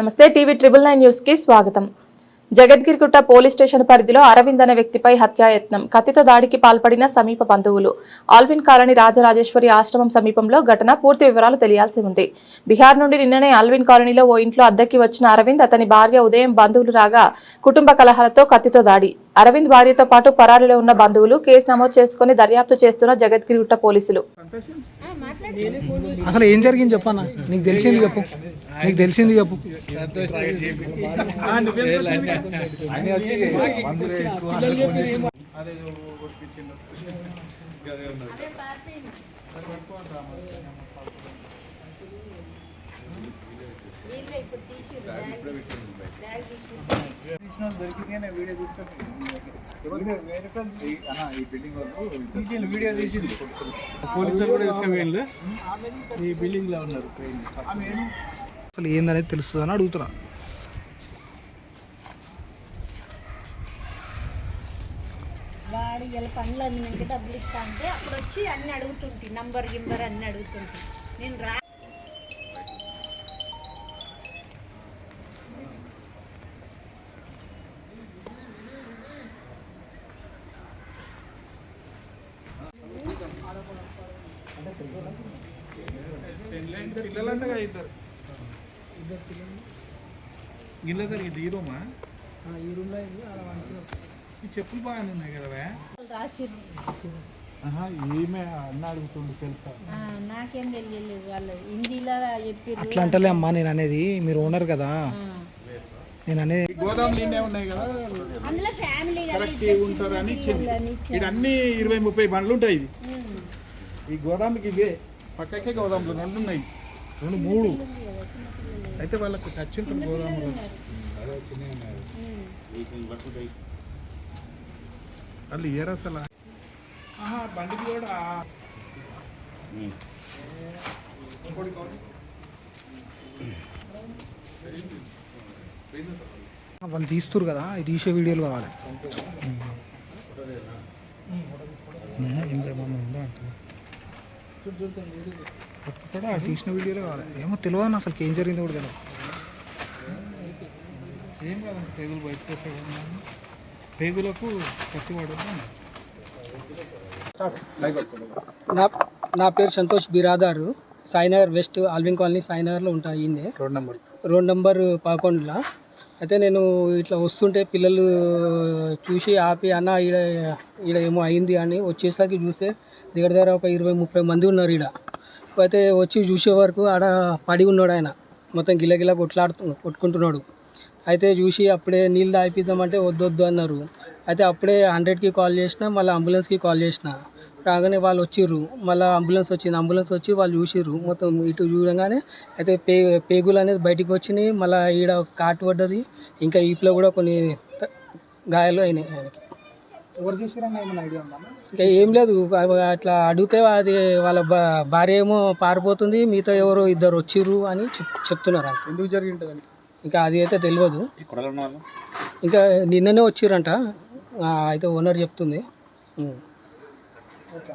నమస్తే TV triple nine న్యూస్కి స్వాగతం. జగద్గిరిగుట్ట పోలీస్ స్టేషన్ పరిధిలో అరవింద్ అనే వ్యక్తిపై హత్యాయత్నం. కత్తితో దాడికి పాల్పడిన సమీప బంధువులు. ఆల్విన్ కాలనీ రాజరాజేశ్వరి ఆశ్రమం సమీపంలో ఘటన పూర్తి వివరాలు తెలియాల్సి ఉంది. బీహార్ నుండి నిన్ననే ఆల్విన్ కాలనీలో ఓ ఇంట్లో అద్దెకి వచ్చిన అరవింద్ అతని భార్య ఉదయం బంధువులు రాగా కుటుంబ కలహాలతో కత్తితో దాడి. అరవింద్ భార్యతో పాటు పరారిలో ఉన్న బంధువులు కేసు నమోదు చేసుకుని దర్యాప్తు చేస్తున్న జగద్గిరిగుట్ట పోలీసులు. అసలు ఏం జరిగింది చెప్పన్నా? నీకు తెలిసింది చెప్పు. నీకు తెలిసింది చెప్పు. వీడియో తీసింది పోలీసులు కూడా తీసుకువెళ్ళు ఈ బిల్డింగ్లో ఉన్నారు అసలు ఏందనేది తెలుస్తుంది అని అడుగుతున్నా వాడు ఇలా పనులు అన్నింటికి డబ్బులు ఇస్తా అంటే అప్పుడు వచ్చి అన్ని అడుగుతుంటి నంబర్ గింబర్ అన్ని అడుగుతుంటి నేను రా పిల్లలంటే ఇద్దరు గిల్ల జరిగింది ఈ రూమా ఈ చెప్పులు బాగానే ఉన్నాయి కదా ఈమె అన్న అడుగుతుండు తెలుసా ఆ, నాకేం తెలియలేదు వాళ్ళు హిందీలో అట్లా అంటలే అమ్మా నేను అనేది మీరు ఓనర్ కదా. నేను అనేది గోదాములు ఇన్నే ఉన్నాయి కదా అందులో ఫ్యామిలీ కదా కరెక్ట్ ఇద్దరు ఉంటారు అని చిన్న ఇచ్చింది పిల్లలని ఇచ్చారు. ఇక్కడ అన్ని ఇరవై ముప్పై బండ్లు ఉంటాయి ఇవి. ఈ గోదాముకి ఇవే పక్కకే గోదాములు రెండు ఉన్నాయి. రెండు మూడు. అయితే వాళ్ళకు టచ్ ఉంటుంది గోదాములు. వాళ్ళు ఇయర్ అసలు బండికి కూడా వాళ్ళు తీస్తురు కదా ఇది తీసే వీడియోలు కావాలి. నేను ఏం లేమన్నా ఒక్కడ తీసిన వీడియోలు కావాలి. ఏమో తెలియదు అసలు ఏం జరిగిందో కూడా తెలియదు. ఏం కాదండి పేగులు బయటకు వస్తే పేగులకు కత్తి నా నా పేరు Santosh Biradar. Sainagar west Alwin colony సాయినగర్లో ఉంటా రోడ్ నెంబర్. రోడ్ నెంబర్ పదకొండులో. అయితే నేను ఇట్లా వస్తుంటే పిల్లలు చూసి ఆపి అన్న ఈడ ఈడ ఏమో అయింది అని వచ్చేసరికి చూస్తే దగ్గర దగ్గర ఒక ఇరవై ముప్పై మంది ఉన్నారు ఈడ. అయితే వచ్చి చూసే వరకు ఆడ పడి ఉన్నాడు ఆయన. మొత్తం గిలగిల కొట్లాడుతు కొట్టుకుంటున్నాడు. అయితే చూసి అప్పుడే నీళ్ళు తాగిపిద్దామంటే వద్దొద్దు అన్నారు. అయితే అప్పుడే హండ్రెడ్కి కాల్ చేసిన మళ్ళీ అంబులెన్స్కి కాల్ చేసిన. రాగానే వాళ్ళు వచ్చిర్రు. మళ్ళీ అంబులెన్స్ వచ్చింది. అంబులెన్స్ వచ్చి వాళ్ళు చూసిర్రు. మొత్తం ఇటు చూడగానే అయితే పే పేగులు అనేది బయటికి వచ్చినాయి. మళ్ళీ ఈడ కాటు పడ్డది. ఇంకా ఈపులో కూడా కొన్ని గాయాలు అయినాయి ఆయనకి. ఎవరు చేసిరన్న ఏమైనా ఐడియా ఉందా ఇంకా ఏం లేదు. అట్లా అడిగితే అది వాళ్ళ భార్య ఏమో పారిపోతుంది. మిగతా ఎవరో ఇద్దరు వచ్చిర్రు అని చెప్ చెప్తున్నారు అంతే. ఎందుకు జరిగి ఉంటుంది ఇంకా అది అయితే తెలియదు. ఇంకా నిన్ననే వచ్చిర్రంట. అయితే ఓనర్ చెప్తుంది. ಓಕೆ